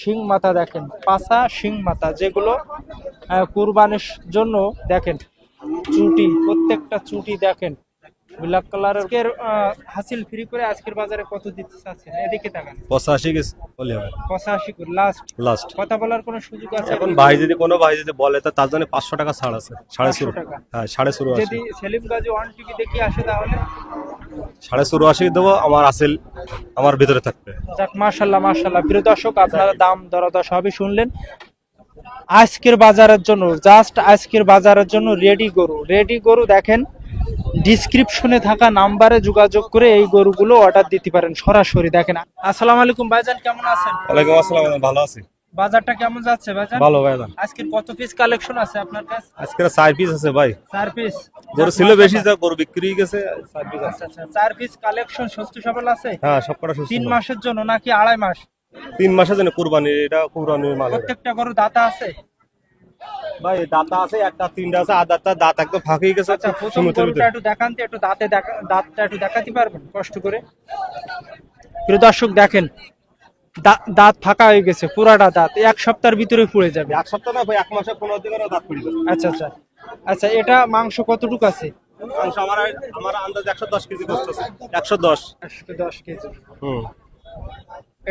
শিং মাথা দেখেন পাছা শিং মাথা যেগুলো কুরবানির জন্য দেখেন চুটি প্রত্যেকটা চুটি দেখেন। ব্ল্যাক কালারের হাসিল ফ্রি করে আজকের বাজারে কত দিতে চাচ্ছেন এদিকে তাকান। পঁচাশি বলে হবে। পঁচাশি করে লাস্ট লাস্ট কথা বলার কোনো সুযোগ আছে? এখন ভাই যদি কোনো ভাই যদি বলে তা তার জন্য পাঁচশো টাকা ছাড় আছে সাড়ে 500 টাকা। হ্যাঁ সাড়ে ষোলো আশি যদি সেলিম গাজী ওয়ান টিভি দেখে আসে তাহলে? সাড়ে ষোলো আশি দেবো আমার আসেল আমার ভিতরে থাকবে। যাক মাশাল্লাহ মাশাল্লাহ। প্রিয় দর্শক আপনারা দাম দরদা সবই শুনলেন। আজকের বাজারের জন্য জাস্ট আজকের বাজারের জন্য রেডি গরু। রেডি গরু দেখেন ডিসক্রিপশনে থাকা নাম্বারে যোগাযোগ করে এই গরুগুলো অর্ডার দিতে পারেন সরাসরি। দেখেন আসসালামু আলাইকুম ভাইজান কেমন আছেন? ওয়ালাইকুম আসসালাম ভালো আছি। বাজারটা কেমন যাচ্ছে ভাইজান ভালো ভাই আজকের কত পিস কালেকশন আছে আপনার কাছে? আজকে চার পিস আছে ভাই। চার পিস গরু ছিল বেশি যা গরু বিক্রি হয়ে গেছে চার পিস আছে। আচ্ছা আচ্ছা পিস কালেকশন সুস্থ সবল আছে? হ্যাঁ সব কটা সুস্থ তিন লোক। মাসের জন্য নাকি আড়াই মাস? তিন মাসের জন্য কুরবানি এটা কুরবানির মাল। প্রত্যেকটা গরু দাতা আছে? ভাই দাঁতা আছে একটা তিনটা আছে আর দাঁতটা দাঁত একদম ফাঁকি গেছে। আচ্ছা প্রথম গরুটা একটু দেখান একটু দাঁতে দাঁতটা একটু দেখাতে পারবেন? কষ্ট করে। প্রিয় দর্শক দেখেন দাঁত ফাঁকা হয়ে গেছে পুরাটা দাঁত। এক সপ্তাহের ভিতরে পুড়ে যাবে। এক সপ্তাহ না ভাই এক মাসে পনেরো দিন দাঁত পড়ে যাবে আচ্ছা আচ্ছা। আচ্ছা এটা মাংস কতটুকু আছে? মাংস আমার আমার আন্দাজ একশো দশ কেজি করতেছে একশো দশ। একশো দশ কেজি। হুম।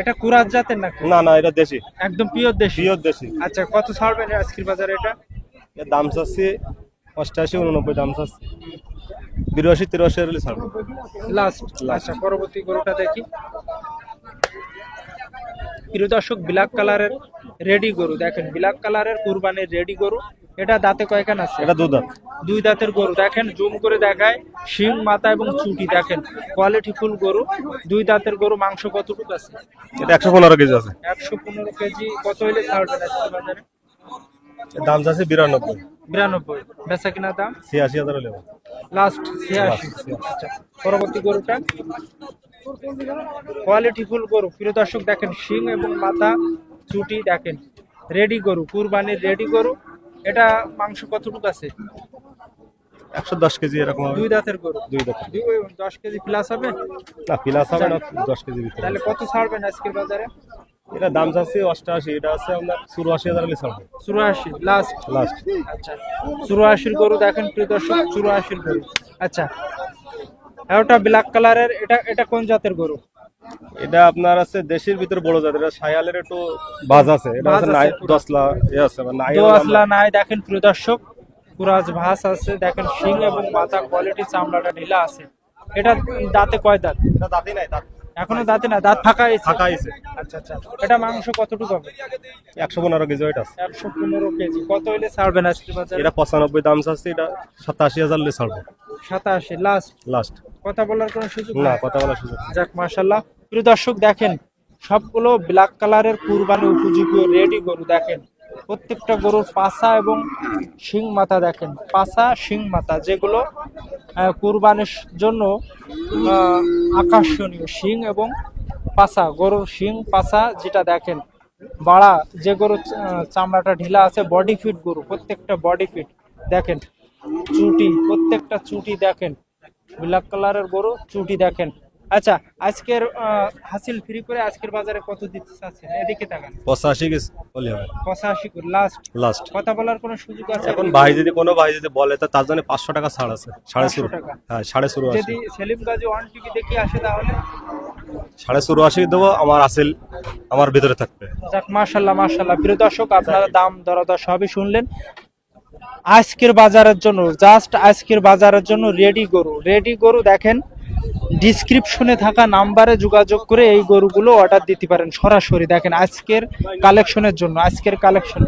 এটা কুরাত জাতের নাকি? না না এটা দেশি। একদম পিওর দেশি? পিওর দেশি। আচ্ছা কত ছাড়বেন আজকের বাজারে এটা? এর দাম চাচ্ছি অষ্টাশি উননব্বই দাম চাচ্ছি। বিরাশি তিরাশি হলে ছাড়বো। লাস্ট আচ্ছা পরবর্তী গরুটা দেখি। প্রিয় দর্শক ব্ল্যাক কালারের রেডি গরু। দেখেন ব্ল্যাক কালারের কুরবানির রেডি গরু। এটা দাঁতে কয়খান আছে? এটা দুধ দাঁত। দুই দাঁতের গরু। দেখেন জুম করে দেখায় শিং মাথা এবং চুটি। দেখেন কোয়ালিটি ফুল গরু। দুই দাঁতের গরু মাংস কতটুকু আছে? এটা একশো পনেরো কেজি আছে। একশো পনেরো কেজি কত হইলে ছাড়বেন আজকের বাজারে? দাম চাচ্ছি বিরানব্বই। বিরানব্বই। বেচা কিনা দাম? ছিয়াশি হাজার হলে লাস্ট ছিয়াশি। আচ্ছা পরবর্তী গরুটা? কোয়ালিটি ফুল গরু। প্রিয় দর্শক দেখেন শিং এবং মাথা চুটি দেখেন। রেডি গরু কুরবানির রেডি গরু। এটা মাংস কতটুকু আছে? একশো দশ কেজি এরকম দুই দাঁতের গরু। দুই দাঁত দশ কেজি প্লাস হবে? না পিলাস হবে না দশ কেজি ভিতরে। তাহলে কত ছাড়বেন আজকের বাজারে? এটা দাম চাচ্ছি অষ্টাশি এটা আছে আপনার চুরাশি হাজার হলে ছাড়বো। চুরাশি লাস্ট লাস্ট আচ্ছা। চুরাশির গরু দেখেন প্রিয় দর্শক চুরাশির গরু। আচ্ছা ওটা ব্ল্যাক কালারের এটা এটা কোন জাতের গরু? এটা আপনার আছে দেশের ভিতরে বড় জাতের এটা সায়ালের একটু বাজ আছে এটা আছে আছে নাই দশলা এ আছে বা নাই দোয়াশলা নাই দেখেন প্রিয় দর্শক কুরাজ ভাস আছে দেখেন শিং এবং মাথা কোয়ালিটি চামড়াটা ঢিলা আছে। এটা দাঁতে কয় দাঁত? এটা দাঁতই নাই দাঁত। এখনও দাঁতে না দাঁত ফাঁকা হয়েছে ফাঁকা হয়েছে আচ্ছা আচ্ছা। এটা মাংস কতটুকু হবে? একশো পনেরো কেজি ওইটা আছে। একশো পনেরো কেজি। কত হইলে ছাড়বেন আজকে বাজারে? এটা পঁচানব্বই দাম চাচ্ছি এটা সাতাশি হাজার হলে ছাড়বো। সাতাশি লাস্ট লাস্ট কথা বলার কোনো সুযোগ না কথা বলার সুযোগ যাক মাশাল্লাহ প্রিয় দর্শক দেখেন সবগুলো ব্ল্যাক কালারের কুরবানি উপযোগী রেডি গরু দেখেন। প্রত্যেকটা গরুর পাছা এবং শিং মাথা দেখেন। পাছা শিং মাথা যেগুলো কুরবানির জন্য আকর্ষণীয়। শিং এবং পাছা গরুর শিং পাছা যেটা দেখেন বাড়া যে গরুর চামড়াটা ঢিলা আছে বডি ফিট গরু প্রত্যেকটা বডি ফিট দেখেন। চুটি প্রত্যেকটা চুটি দেখেন। ব্ল্যাক কালারের গরু চুটি দেখেন। আচ্ছা আজকের হাসিল ফ্রি করে আজকের বাজারে কত দিতে চাচ্ছেন? এদিকে তাকান। পঁচাশি গেছে বলে হবে পঁচাশি করে লাস্ট লাস্ট কথা বলার কোনো সুযোগ আছে? এখন ভাই যদি কোনো ভাই যদি বলে তা তার জন্য পাঁচশো টাকা ছাড় আছে সাড়ে 500 টাকা। হ্যাঁ সাড়ে ষোলো আশি যদি সেলিম গাজী ওয়ান টিভি দেখে আসে তাহলে? সাড়ে ষোলো আশি দেবো আমার আসেল আমার ভিতরে থাকবে। যাক মাশাল্লাহ মাশাল্লাহ। প্রিয় দর্শক আপনারা দাম দরদা সবই শুনলেন। আজকের বাজারের জন্য জাস্ট আজকের বাজারের জন্য রেডি গরু। রেডি গরু দেখেন ডিসক্রিপশনে থাকা নাম্বারে যোগাযোগ করে এই গরুগুলো অর্ডার দিতে পারেন সরাসরি। দেখেন, আজকের কালেকশনের জন্য, আজকের কালেকশন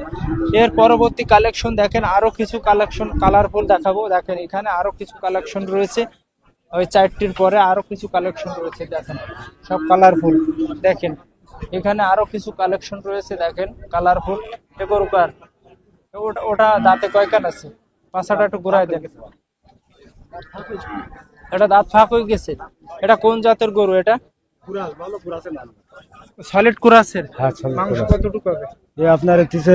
এর পরবর্তী কালেকশন দেখেন, আরও কিছু কালেকশন কালারফুল দেখাবো। দেখেন, এখানে আরও কিছু কালেকশন রয়েছে। ওই চারটির পরে আরও কিছু কালেকশন রয়েছে, দেখেন। সব কালারফুল দেখেন, এখানে আরও কিছু কালেকশন রয়েছে, দেখেন কালারফুল এ গরু কার? ওটা ওটা দাঁতে কয়কান আছে? পাশাটা একটু ঘুরাই দেন। এটা দাঁত ফাঁক হয়ে গেছে? এটা কোন জাতের গরু এটা? সলিড কুরাসের হ্যাঁ, মাংস কতটুকু হবে? এ আপনার হচ্ছে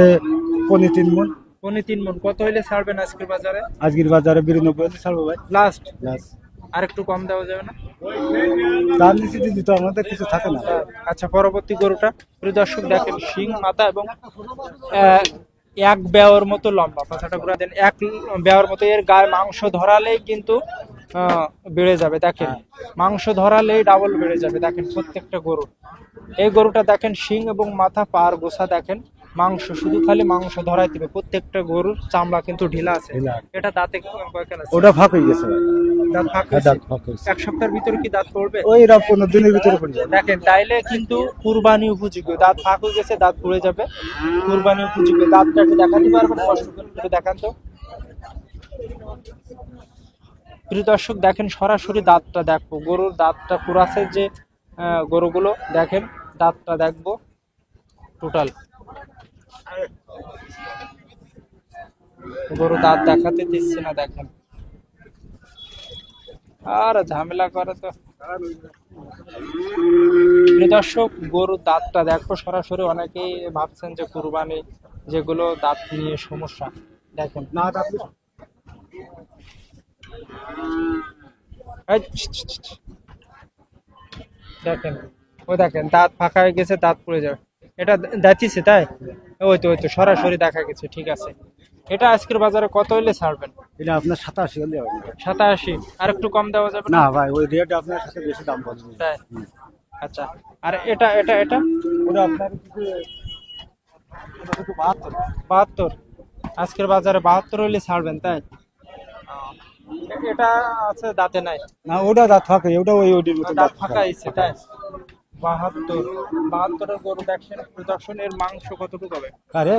পনি তিন মন। পনি তিন মন। কত হইলে ছাড়বেন আজকের বাজারে? আজকের বাজারে বিরানব্বই হলে ছাড়বো ভাই। লাস্ট আর একটু কম দেওয়া যাবে না? তার নিচে দিদি তো আমাদের কিছু থাকে না। আচ্ছা পরবর্তী গরুটা। প্রিয় দর্শক দেখেন শিং মাথা এবং এক বেওয়ার মতো লম্বা কথাটা ঘুরা দেন এক বেওয়ার মতো এর গায়ে মাংস ধরালেই কিন্তু বেড়ে যাবে দেখেন। মাংস ধরালেই ডাবল বেড়ে যাবে দেখেন প্রত্যেকটা গরু। এই গরুটা দেখেন শিং এবং মাথা পার গোসা দেখেন। মাংস শুধু খালি মাংস ধরাই দিবে প্রত্যেকটা গরুর চামড়া কিন্তু ঢিলা আছে। এটা দাঁতে ওটা ফাঁক হয়ে গেছে দাঁত ফাঁক হ্যাঁ, দাঁত ফাঁক হয়েছে। এক সপ্তাহের ভিতরে কি দাঁত পড়বে? ওই পনেরো দিনের ভিতরে পড়ে যাবে। দেখেন তাইলে কিন্তু কুরবানি উপযোগী। দাঁত ফাঁক হয়ে গেছে দাঁত পড়ে যাবে। কুরবানি উপযোগী। দাঁতটা একটু দেখাতে পারবেন? কষ্ট করে দেখান তো। প্রিয় দর্শক দেখেন সরাসরি দাঁতটা দেখব। গরুর দাঁতটা কুরাসের যে গরুগুলো দেখেন দাঁতটা দেখব টোটাল গরু দাঁত দেখাতে দিচ্ছে না দেখেন। আর ঝামেলা করে তো। দর্শক, গরুর দাঁতটা দেখো, সরাসরি অনেকেই ভাবছেন যে কুরবানি যেগুলো দাঁত নিয়ে সমস্যা। দেখেন, না ছি। দেখেন, ও দেখেন, দাঁত ফাঁকা হয়ে গেছে, দাঁত পড়ে যাবে। এটা দাঁতিছে তাই? ওই তো ওই তো, সরাসরি দেখা গেছে, ঠিক আছে। এটা আজকের বাজারে কত হইলে ছাড়বেন? এটা আপনার সাতাশি হলে হবে। সাতাশি। আর একটু কম দেওয়া যাবে না? ভাই ওই রেট আপনার সাথে বেশি দাম বলবে তাই? আচ্ছা। আর এটা এটা এটা? ওটা আপনার বাহাত্তর। বাহাত্তর। আজকের বাজারে বাহাত্তর হইলে ছাড়বেন তাই? এটা আছে দাঁতে নাই। না ওটা দাঁত ফাঁকে ওটা ওই ওটির মতো দাঁত ফাঁকা আছে তাই? বাহাত্তর। বাহাত্তরের গরু দেখছেন প্রদর্শন এর মাংস কতটুকু হবে? আরে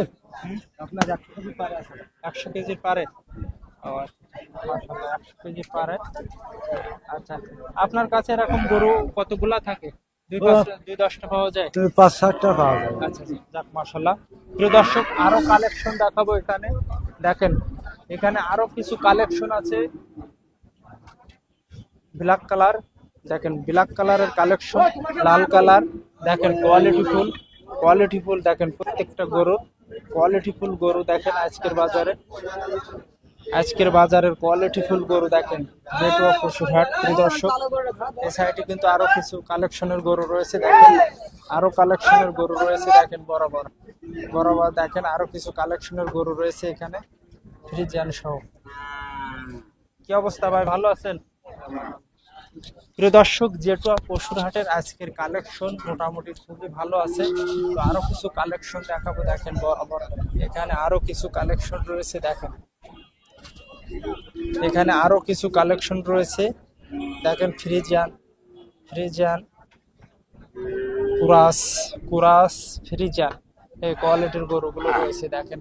আপনার একশো কেজি পারে আছে। একশো কেজির পারে। একশো পারে। আচ্ছা আপনার কাছে এরকম গরু কতগুলা থাকে? দুই দশটা পাওয়া যায়? পাঁচ পাওয়া আচ্ছা আচ্ছা, যাক মাশাল্লাহ প্রিয় দর্শক আরও কালেকশন দেখাবো এখানে। দেখেন এখানে আরও কিছু কালেকশন আছে। ব্ল্যাক কালার দেখেন ব্ল্যাক কালারের কালেকশন লাল কালার দেখেন কোয়ালিটি ফুল কোয়ালিটি ফুল দেখেন প্রত্যেকটা গরু কোয়ালিটি ফুল গরু দেখেন আজকের বাজারে। আজকের বাজারের কোয়ালিটি ফুল গরু দেখেন। পশুরহাট প্রিয় দর্শক। এই সাইডে কিন্তু আরও কিছু কালেকশনের গরু রয়েছে, দেখেন। আরও কালেকশনের গরু রয়েছে, দেখেন, বরাবর। বরাবর দেখেন, আরও কিছু কালেকশনের গরু রয়েছে এখানে। ফ্রিজিয়ান সহ কি অবস্থা ভাই, ভালো আছেন? প্রিয় দর্শক, জেটুয়া পশুরহাটের আজকের কালেকশন মোটামুটি খুবই ভালো আছে। তো আরও কিছু কালেকশন দেখাবো, দেখেন, বরাবর। এখানে আরও কিছু কালেকশন রয়েছে, দেখেন। এখানে আরও কিছু কালেকশন রয়েছে। দেখেন ফ্রিজান ফ্রিজান কুরাস কুরাস ফ্রিজান এই কোয়ালিটির গরুগুলো রয়েছে, দেখেন।